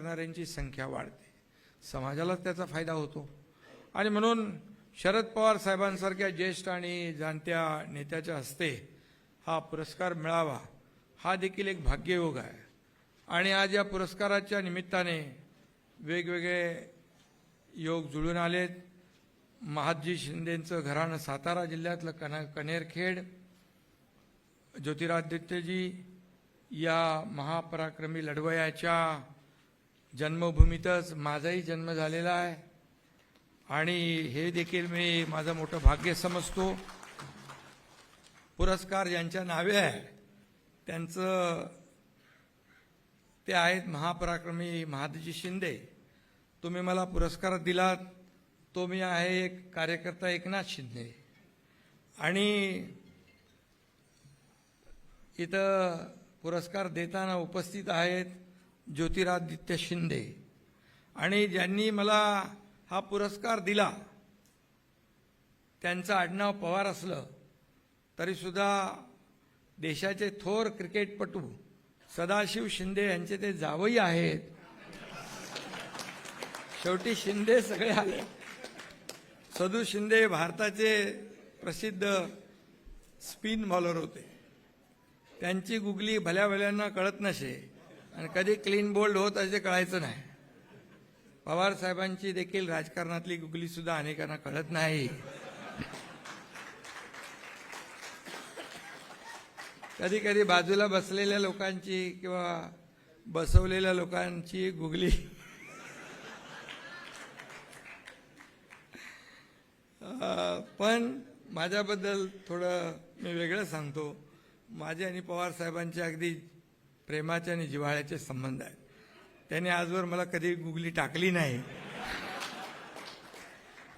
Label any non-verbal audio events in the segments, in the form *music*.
करणाऱ्यांची संख्या वाढते. समाजालाच त्याचा फायदा होतो. आणि म्हणून शरद पवार साहेबांसारख्या ज्येष्ठ आणि जाणत्या नेत्याच्या हस्ते हा पुरस्कार मिळावा हा देखील एक भाग्ययोग आहे. आणि आज या पुरस्काराच्या निमित्ताने वेगवेगळे योग जुळून आलेत. महादजी शिंदेंचं घराणं सातारा जिल्ह्यातलं कना कनेरखेड. ज्योतिरादित्यजी या महापराक्रमी लढवयाच्या जन्मभूमीतच माझाही जन्म झालेला आहे. आणि हे देखील मी माझं मोठं भाग्य समजतो. पुरस्कार ज्यांच्या नावे आहे त्यांचं ते आहेत महापराक्रमी महादजी शिंदे. तुम्ही मला पुरस्कार दिलात तो मी आहे एक कार्यकर्ता एकनाथ शिंदे. आणि इथं पुरस्कार देताना उपस्थित आहेत ज्योतिरादित्य शिंदे. आणि ज्यांनी मला हा पुरस्कार दिला त्यांचं आडनाव पवार असलं तरीसुद्धा देशाचे थोर क्रिकेटपटू सदाशिव शिंदे यांचे ते जावई आहेत. शेवटी शिंदे सगळे आले. सदू शिंदे भारताचे प्रसिद्ध स्पिन बॉलर होते. त्यांची गुगली भल्या भल्यांना कळत नसे. आणि कधी क्लीन बोल्ड होत असे कळायचं नाही. पवार साहेबांची देखील राजकारणातली गुगली सुद्धा अनेकांना कळत नाही. कधी कधी बाजूला बसलेल्या लोकांची किंवा बसवलेल्या लोकांची गुगली पण माझ्याबद्दल थोडं मी वेगळं सांगतो. माझे आणि पवार साहेबांचे अगदी प्रेमाचे आणि जिव्हाळ्याचे संबंध आहेत. त्याने आजवर मला कधी गुगली टाकली नाही.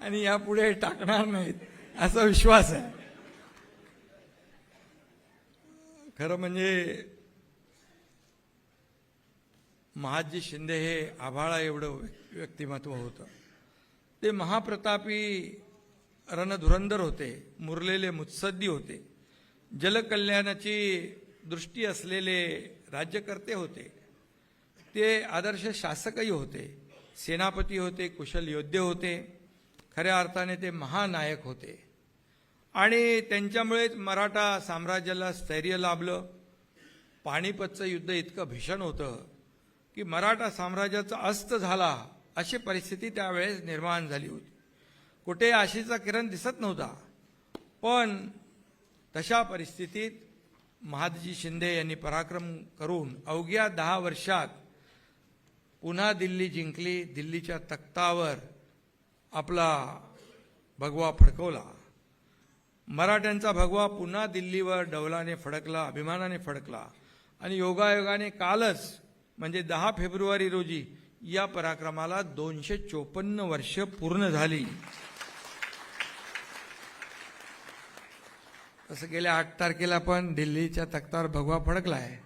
आणि यापुढे टाकणार नाहीत असा विश्वास आहे. खरं म्हणजे महाजी शिंदे हे आभाळा एवढं व्यक्तिमत्व होतं. ते महाप्रतापी रणधुरंदर होते मुरलेले मुत्सद्दी होते. जलकल्याणाची दृष्टी असलेले राज्यकर्ते होते. ते आदर्श शासकही होते सेनापती होते कुशल योद्धे होते खऱ्या अर्थाने ते महानायक होते. आणि त्यांच्यामुळेच मराठा साम्राज्याला स्थैर्य लाभलं. पाणीपतचं युद्ध इतकं भीषण होतं की मराठा साम्राज्याचा अस्त झाला अशी परिस्थिती त्यावेळेस निर्माण झाली होती. कुठे आशेचा किरण दिसत नव्हता पण तशा परिस्थितीत महादजी शिंदे यांनी पराक्रम करून अवघ्या दहा वर्षात पुन्हा दिल्ली जिंकली. दिल्लीच्या तख्तावर आपला भगवा फडकवला. मराठ्यांचा भगवा पुन्हा दिल्लीवर डौलाने फडकला अभिमानाने फडकला. आणि योगायोगाने कालच म्हणजे दहा फेब्रुवारी रोजी या पराक्रमाला दोनशे चोपन्न वर्ष पूर्ण झाली. तसं गेल्या आठ तारखेला पण दिल्लीच्या तख्तावर भगवा फडकलाय.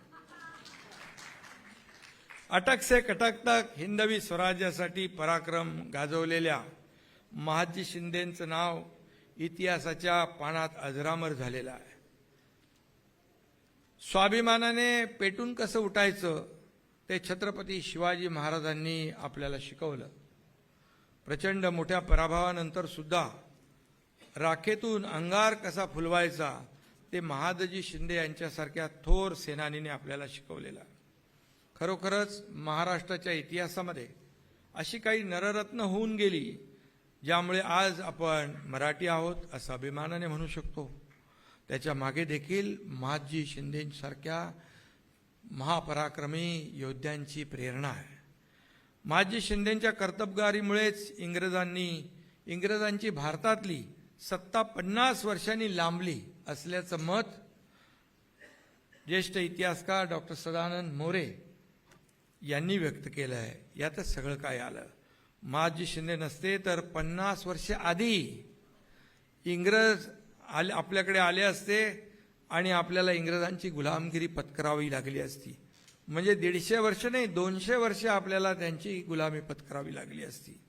अटक से कटक तक हिंदवी स्वराज्यासाठी पराक्रम गाजवलेल्या महाजी शिंदेचं नाव इतिहासाच्या पानात अजरामर झालेलं आहे. स्वाभिमानाने पेटून कसं उठायचं ते छत्रपती शिवाजी महाराजांनी आपल्याला शिकवलं. प्रचंड मोठ्या पराभवानंतर सुद्धा राखेतून अंगार कसा फुलवायचा ते महादजी शिंदे यांच्यासारख्या थोर सेनानीने आपल्याला शिकवलेलं खरोखरच महाराष्ट्राच्या इतिहासामध्ये अशी काही नररत्न होऊन गेली ज्यामुळे आज आपण मराठी आहोत असं अभिमानाने म्हणू शकतो. त्याच्यामागे देखील महादजी शिंदेसारख्या महापराक्रमी योद्ध्यांची प्रेरणा आहे. महाजी शिंदेच्या कर्तबगारीमुळेच इंग्रजांनी इंग्रजांची भारतातली सत्ता पन्नास वर्षांनी लांबली असल्याचं मत ज्येष्ठ इतिहासकार डॉक्टर सदानंद मोरे यांनी व्यक्त केलं आहे. यातच सगळं काय आलं? महाजी शिंदे नसते तर पन्नास वर्ष आधी इंग्रज आले आपल्याकडे आले असते आणि आपल्याला इंग्रजांची गुलामगिरी पत्करावी लागली असती. म्हणजे दीडशे वर्ष नाही दोनशे वर्ष आपल्याला त्यांची गुलामी पत्करावी लागली असती.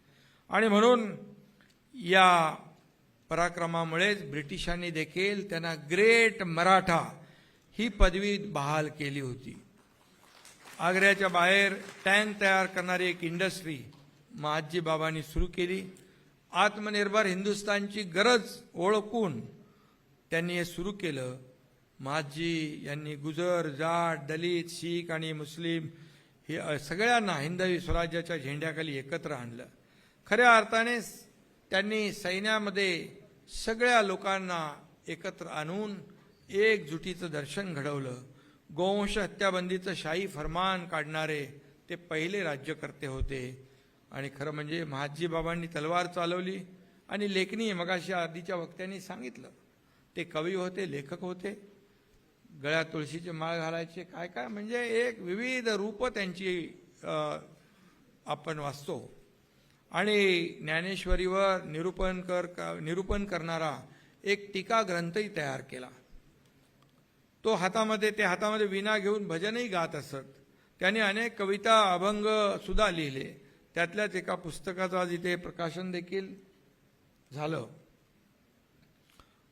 आणि म्हणून या पराक्रमामुळेच ब्रिटिशांनी देखील त्यांना ग्रेट मराठा ही पदवी बहाल केली होती. आग्र्याच्या बाहेर टँक तयार करणारी एक इंडस्ट्री महाजीबाबांनी सुरू केली. आत्मनिर्भर हिंदुस्थानची गरज ओळखून त्यांनी हे सुरू केलं. महाजी यांनी गुजर जाट दलित शीख आणि मुस्लिम हे सगळ्यांना हिंदवी स्वराज्याच्या झेंड्याखाली एकत्र आणलं. खऱ्या अर्थाने त्यांनी सैन्यामध्ये सगळ्या लोकांना एकत्र आणून एकजुटीचं दर्शन घडवलं. गोवंश हत्याबंदीचं शाही फरमान काढणारे ते पहिले राज्यकर्ते होते. आणि खरं म्हणजे महाजीबाबांनी तलवार चालवली आणि लेखनी मगाशी आधीच्या वक्त्यांनी सांगितलं. ते कवी होते लेखक होते. गळ्यात तुळशीचे माळ घालायचे काय काय म्हणजे एक विविध रूप त्यांची आपण वाचतो. आणि ज्ञानेश्वरीवर निरूपण कर निरूपण करणारा एक टीका ग्रंथही तयार केला. तो हातामध्ये ते हातामध्ये विना घेऊन भजनही गात असत. त्याने अनेक कविता अभंग सुद्धा लिहिले. त्यातल्याच एका पुस्तकाचं आज इथे प्रकाशन देखील झालं.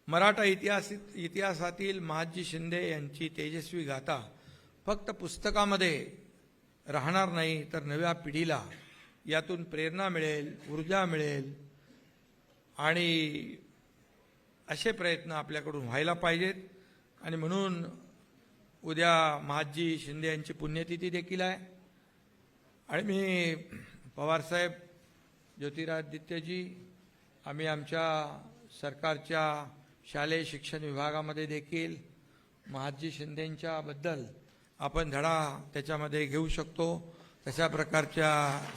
मराठा इतिहास इतिहासातील महाजी शिंदे यांची तेजस्वी गाथा फक्त पुस्तकामध्ये राहणार नाही तर नव्या पिढीला यातून प्रेरणा मिळेल ऊर्जा मिळेल. आणि असे प्रयत्न आपल्याकडून व्हायला पाहिजेत. आणि म्हणून उद्या महाजी शिंदे यांची पुण्यतिथी देखील आहे. आणि मी पवारसाहेब ज्योतिरादित्यजी आम्ही आमच्या सरकारच्या शालेय शिक्षण विभागामध्ये देखील महाजी शिंदेंच्याबद्दल आपण धडा त्याच्यामध्ये घेऊ शकतो. तशा प्रकारच्या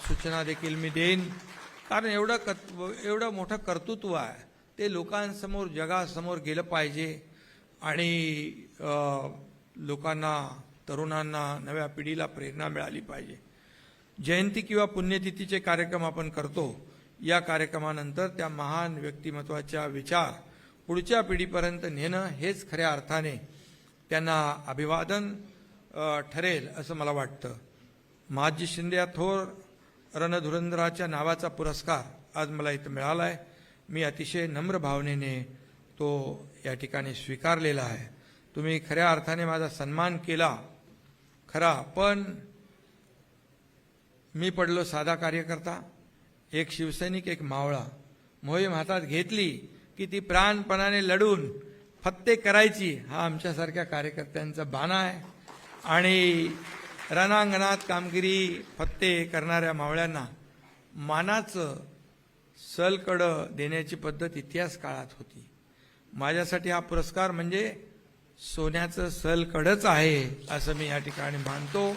सूचना देखील मी देईन. कारण एवढं कत् एवढं मोठं कर्तृत्व आहे. ते लोकांसमोर जगासमोर गेलं पाहिजे. आणि लोकांना तरुणांना नव्या पिढीला प्रेरणा मिळाली पाहिजे. जयंती किंवा पुण्यतिथीचे कार्यक्रम आपण करतो. या कार्यक्रमानंतर त्या महान व्यक्तिमत्वाच्या विचार पुढच्या पिढीपर्यंत नेणं हेच खऱ्या अर्थाने त्यांना अभिवादन ठरेल असं मला वाटतं. माझी शिंदिया थोर रणधुरंधराच्या नावाचा पुरस्कार आज मला इथं मिळाला आहे मी अतिशय नम्र भावनेने तो या ठिकाणी स्वीकारलेला आहे. तुम्ही खऱ्या अर्थाने माझा सन्मान केला. खरा पण मी पडलो साधा कार्यकर्ता एक शिवसैनिक एक मावळा. मोहीम हातात घेतली की ती प्राणपणाने लढून फत्ते करायची हा आमच्यासारख्या कार्यकर्त्यांचा बाणा आहे. आणि रणांगणात कामगिरी फत्ते करणाऱ्या मावळ्यांना मानाचं सलकडं देण्याची पद्धत इतिहास काळात होती. माझ्यासाठी हा पुरस्कार म्हणजे सोन्याचं सलकडंच आहे असं मी या ठिकाणी मानतो.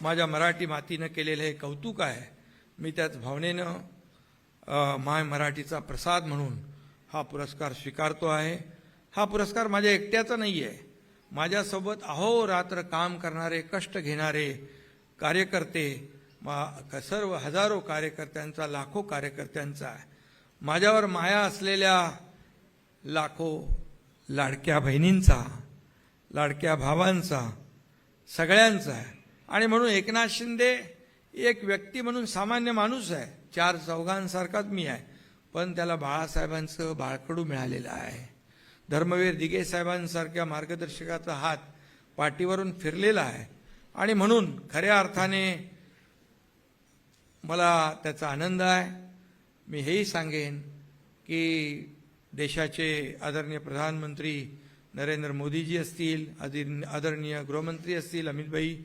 माझ्या मराठी मातीनं केलेलं हे कौतुक आहे. मी त्याच भावनेनं माय मराठीचा प्रसाद म्हणून हा पुरस्कार स्वीकारतो आहे. हा पुरस्कार माझ्या एकट्याचा नाही आहे माझ्यासोबत अहोरात्र काम करणारे कष्ट घेणारे कार्यकर्ते मा- सर्व हजारो कार्यकर्त्यांचा लाखो कार्यकर्त्यांचा आहे. माझ्यावर माया असलेल्या लाखो लाडक्या बहिणींचा लाडक्या भावांचा सगळ्यांचा आहे. आणि म्हणून एकनाथ शिंदे एक व्यक्ती म्हणून सामान्य माणूस आहे. चार चौघांसारखाच मी आहे. पण त्याला बाळासाहेबांचं बाळकडू मिळालेलं आहे. धर्मवीर दिगे साहेबांसारख्या मार्गदर्शकाचा हात पाठीवरून फिरलेला आहे. आणि म्हणून खऱ्या अर्थाने मला त्याचा आनंद आहे. मी हेही सांगेन की देशाचे आदरणीय प्रधानमंत्री नरेंद्र मोदीजी असतील आदर- आदरणीय गृहमंत्री असतील अमितभाई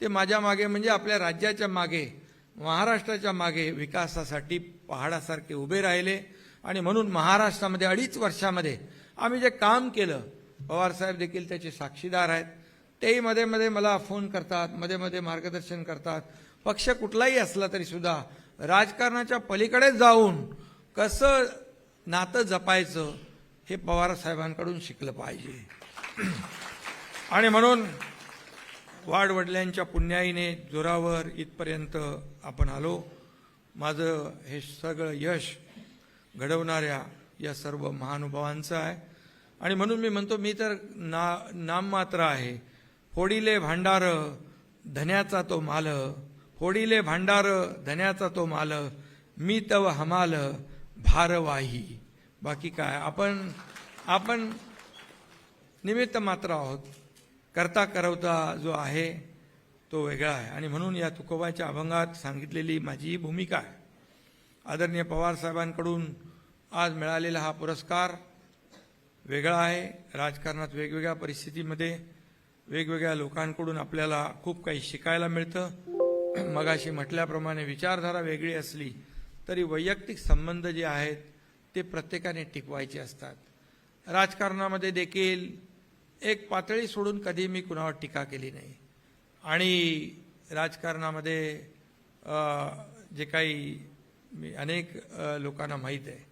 ते माझ्या मागे म्हणजे आपल्या राज्याच्या मागे महाराष्ट्राच्या मागे विकासासाठी पहाडासारखे उभे राहिले. आणि म्हणून महाराष्ट्रामध्ये अडीच वर्षामध्ये आम्ही जे काम केलं पवारसाहेब देखील त्याचे साक्षीदार आहेत. तेही मध्ये मध्ये मला फोन करतात मध्ये मध्ये मार्गदर्शन करतात. पक्ष कुठलाही असला तरीसुद्धा राजकारणाच्या पलीकडे जाऊन कसं नातं जपायचं हे पवार साहेबांकडून शिकलं पाहिजे. *clears throat* आणि म्हणून वाडवडिलांच्या पुण्याईने जोरावर इथपर्यंत आपण आलो. माझं हे सगळं यश घडवणाऱ्या या सर्व महानुभावांचं आहे. आणि म्हणून मी म्हणतो मी तर ना नाममात्र आहे. फोडिले भांडार धन्याचा तो माल. फोडिले भांडार धन्याचा तो माल. मी तव हमाल भारवाही. बाकी काय? आपण आपण निमित्त मात्र आहोत. करता करवता जो आहे तो वेगळा आहे. आणि म्हणून या तुकोबाच्या अभंगात सांगितलेली माझी ही भूमिका आहे. आदरणीय पवार साहेबांकडून आज मिळालेला हा पुरस्कार वेगळा आहे. राजकारणात वेगवेगळ्या परिस्थितीमध्ये वेगवेगळ्या लोकांकडून आपल्याला खूप काही शिकायला मिळतं. मगाशी म्हटल्याप्रमाणे विचारधारा वेगळी असली तरी वैयक्तिक संबंध जे आहेत ते प्रत्येकाने टिकवायचे असतात. राजकारणामध्ये देखील एक पातळी सोडून कधी मी कुणावर टीका केली नाही. आणि राजकारणामध्ये जे काही मी अनेक लोकांना माहीत आहे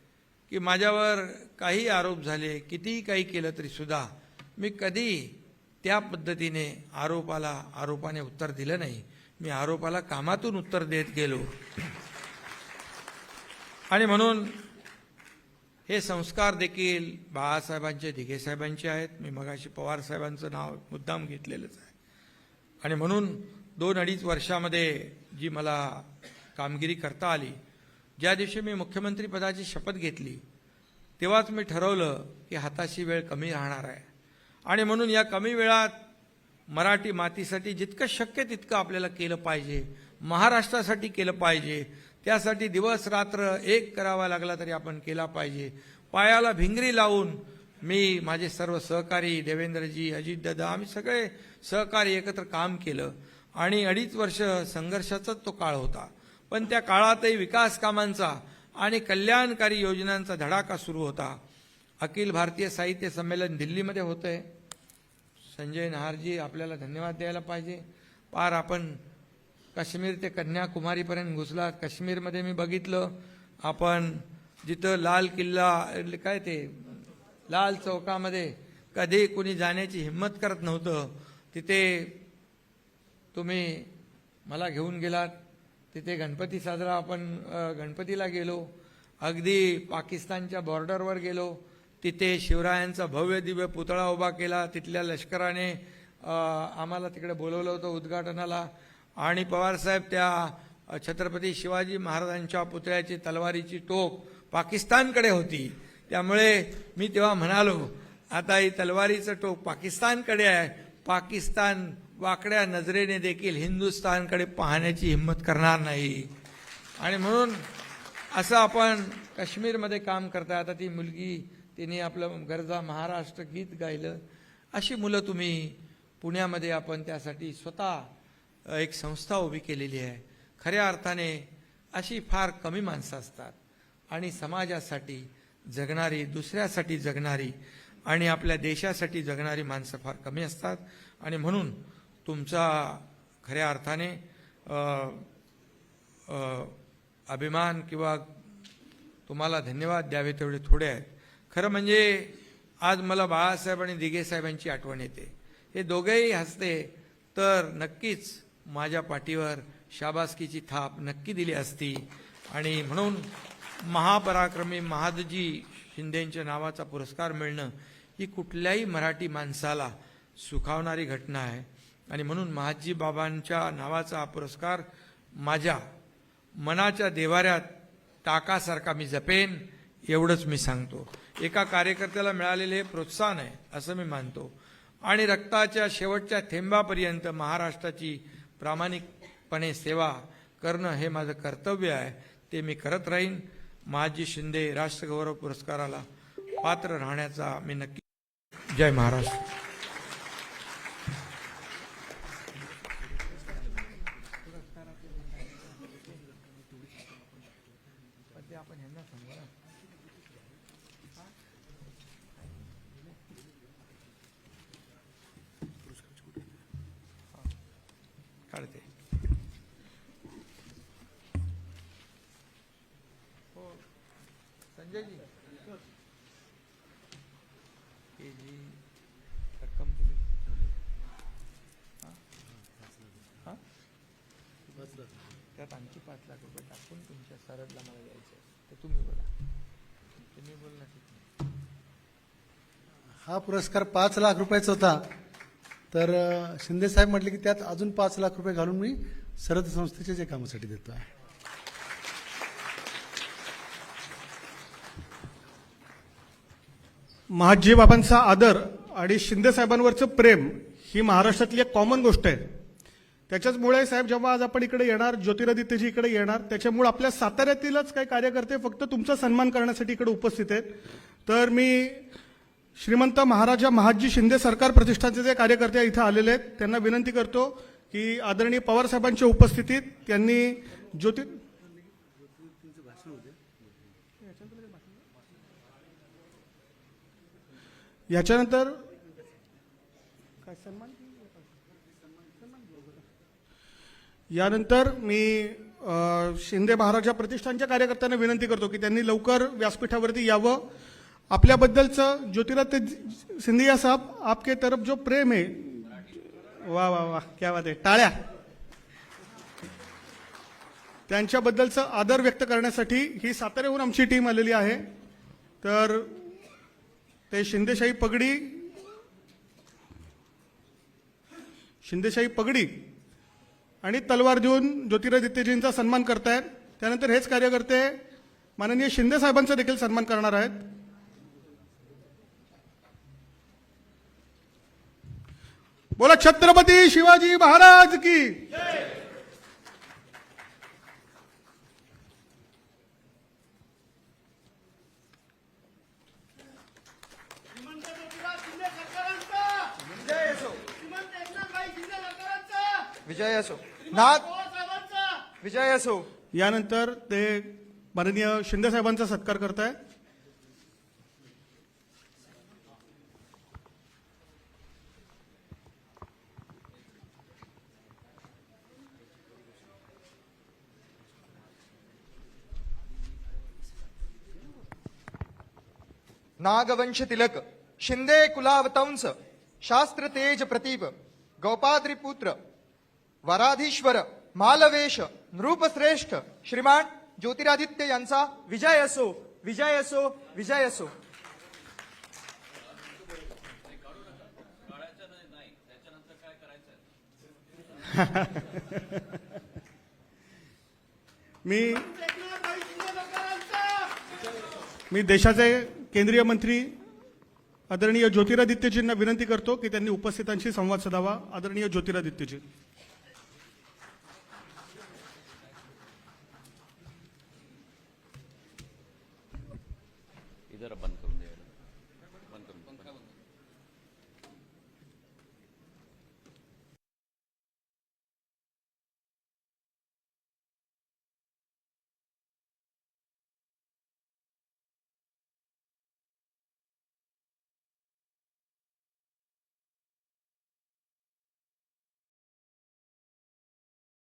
की माझ्यावर काही आरोप झाले कितीही काही केलं तरी सुद्धा मी कधी त्या पद्धतीने आरोपाला आरोपाने उत्तर दिलं नाही. मी आरोपाला कामातून उत्तर देत गेलो. आणि म्हणून हे संस्कार देखील बाळासाहेबांचे दिघेसाहेबांचे आहेत. मी मगाशी पवार साहेबांचं नाव मुद्दाम घेतलेलंच आहे. आणि म्हणून दोन अडीच वर्षामध्ये जी मला कामगिरी करता आली ज्या दिवशी मी मुख्यमंत्रीपदाची शपथ घेतली तेव्हाच मी ठरवलं की हाताशी वेळ कमी राहणार आहे. आणि म्हणून या कमी वेळात मराठी मातीसाठी जितकं शक्य तितकं आपल्याला केलं पाहिजे महाराष्ट्रासाठी केलं पाहिजे त्यासाठी दिवस रात्र एक करावा लागला तरी आपण केला पाहिजे. पायाला भिंगरी लावून मी माझे सर्व सहकारी देवेंद्रजी अजितदादा आम्ही सगळे सहकारी एकत्र काम केलं. आणि अडीच वर्ष संघर्षाचाच तो काळ होता. पण त्या काळातही विकास कामांचा आणि कल्याणकारी योजनांचा धडाका सुरू होता. अखिल भारतीय साहित्य संमेलन दिल्लीमध्ये होतंय. संजय नहारजी आपल्याला धन्यवाद द्यायला पाहिजे. पार आपण काश्मीर ते कन्याकुमारीपर्यंत घुसलात. काश्मीरमध्ये मी बघितलं. आपण जिथं लाल किल्ला काय ते लाल चौकामध्ये कधी कुणी जाण्याची हिंमत करत नव्हतं तिथे तुम्ही मला घेऊन गेलात. तिथे गणपती साजरा आपण गणपतीला गेलो. अगदी पाकिस्तानच्या बॉर्डरवर गेलो. तिथे शिवरायांचा भव्य दिव्य पुतळा उभा केला. तिथल्या लष्कराने आम्हाला तिकडे बोलवलं होतं उद्घाटनाला. आणि पवारसाहेब त्या छत्रपती शिवाजी महाराजांच्या पुतळ्याची तलवारीची टोक पाकिस्तानकडे होती. त्यामुळे मी तेव्हा म्हणालो आता ही तलवारीचं टोक पाकिस्तानकडे आहे. पाकिस्तान वाकड्या नजरेने देखील हिंदुस्थानकडे पाहण्याची हिंमत करणार नाही. आणि म्हणून असं आपण काश्मीरमध्ये काम करता आता ती मुलगी तिने आपलं गरजा महाराष्ट्र गीत गायलं. अशी मुलं तुम्ही पुण्यामध्ये आपण त्यासाठी स्वतः एक संस्था उभी केलेली आहे. खऱ्या अर्थाने अशी फार कमी माणसं असतात. आणि समाजासाठी जगणारी दुसऱ्यासाठी जगणारी आणि आपल्या देशासाठी जगणारी माणसं फार कमी असतात. आणि म्हणून तुमचा खऱ्या अर्थाने अभिमान किंवा तुम्हाला धन्यवाद द्यावे तेवढे थोडे आहेत. खरं म्हणजे आज मला बाळासाहेब आणि दिघे साहेबांची आठवण येते. हे दोघेही हसते तर नक्कीच माझ्या पाठीवर शाबासकीची थाप नक्की दिली असती. आणि म्हणून महापराक्रमी महादजी शिंदेंच्या नावाचा पुरस्कार मिळणं ही कुठल्याही मराठी माणसाला सुखावणारी घटना आहे. आणि म्हणून महाजी बाबांच्या नावाचा हा पुरस्कार माझ्या मनाच्या देवाऱ्यात टाकासारखा मी जपेन एवढंच मी सांगतो. एका कार्यकर्त्याला मिळालेले हे प्रोत्साहन आहे असं मी मानतो. आणि रक्ताच्या शेवटच्या थेंबापर्यंत महाराष्ट्राची प्रामाणिकपणे सेवा करणं हे माझं कर्तव्य आहे ते मी करत राहीन. महाजी शिंदे राष्ट्रगौरव पुरस्काराला पात्र राहण्याचा मी नक्की जय महाराष्ट्र. ते आपण यांना सांगू ना हो संजयजी ही जी रक्कम तुम्ही हा? हा? त्यात आणखी पाच लाख रुपये टाकून तुमच्या सरडला मला द्यायचं आहे. तर तुम्ही बोला. तुम्ही बोलला ठीक नाही हा पुरस्कार पाच लाख रुपयाचा होता. तर शिंदे साहेब म्हटले की त्यात अजून पाच लाख रुपये घालून मी सरद संस्थेच्या जे कामासाठी देतो आहे महाजी बाबांचा आदर आणि शिंदे साहेबांवरचं प्रेम ही महाराष्ट्रातली एक कॉमन गोष्ट आहे. त्याच्याचमुळे साहेब जेव्हा आज आपण इकडे येणार ज्योतिरादित्यजी इकडे येणार त्याच्यामुळे आपल्या साताऱ्यातीलच काही कार्यकर्ते फक्त तुमचा सन्मान करण्यासाठी इकडे उपस्थित आहेत. तर मी श्रीमंत महाराजा महाजी शिंदे सरकार प्रतिष्ठानचे जे कार्यकर्ते इथं आलेले आहेत त्यांना विनंती करतो की आदरणीय पवार साहेबांच्या उपस्थितीत त्यांनी ज्योति याच्यानंतर काय सन्मान? यानंतर मी शिंदे महाराजा प्रतिष्ठानच्या कार्यकर्त्यांना विनंती करतो की त्यांनी लवकर व्यासपीठावरती यावं. आपल्याबद्दलचं ज्योतिरादित्य सिंधिया साहब आपके तरफ जो प्रेम है वा वा वा क्या बात आहे टाळ्या. त्यांच्याबद्दलचं आदर व्यक्त करण्यासाठी ही साताऱ्याहून आमची टीम आलेली आहे. तर ते शिंदेशाही पगडी शिंदेशाही पगडी आणि तलवार देऊन ज्योतिरादित्यजींचा सन्मान करतायत. त्यानंतर हेच कार्यकर्ते माननीय शिंदे साहेबांचा देखील सन्मान करणार आहेत. बोला छत्रपती शिवाजी महाराज की विजय असो. नाथ विजय असो. यानंतर ते माननीय शिंदे साहेबांचा सत्कार करतायत नागवंश तिलक शिंदे कुलावतंस शास्त्र तेज प्रतीप गौपाद्रीपुत्र वराधीश्वर मालवेश नृपश्रेष्ठ श्रीमान ज्योतिरादित्य यांचा विजय असो विजय असो विजय असो मी मी देशाचे केंद्रीय मंत्री आदरणीय ज्योतिरादित्यजींना विनंती करतो की त्यांनी उपस्थितांशी संवाद साधावा. आदरणीय ज्योतिरादित्यजी. ಇದರ ಬಂಧ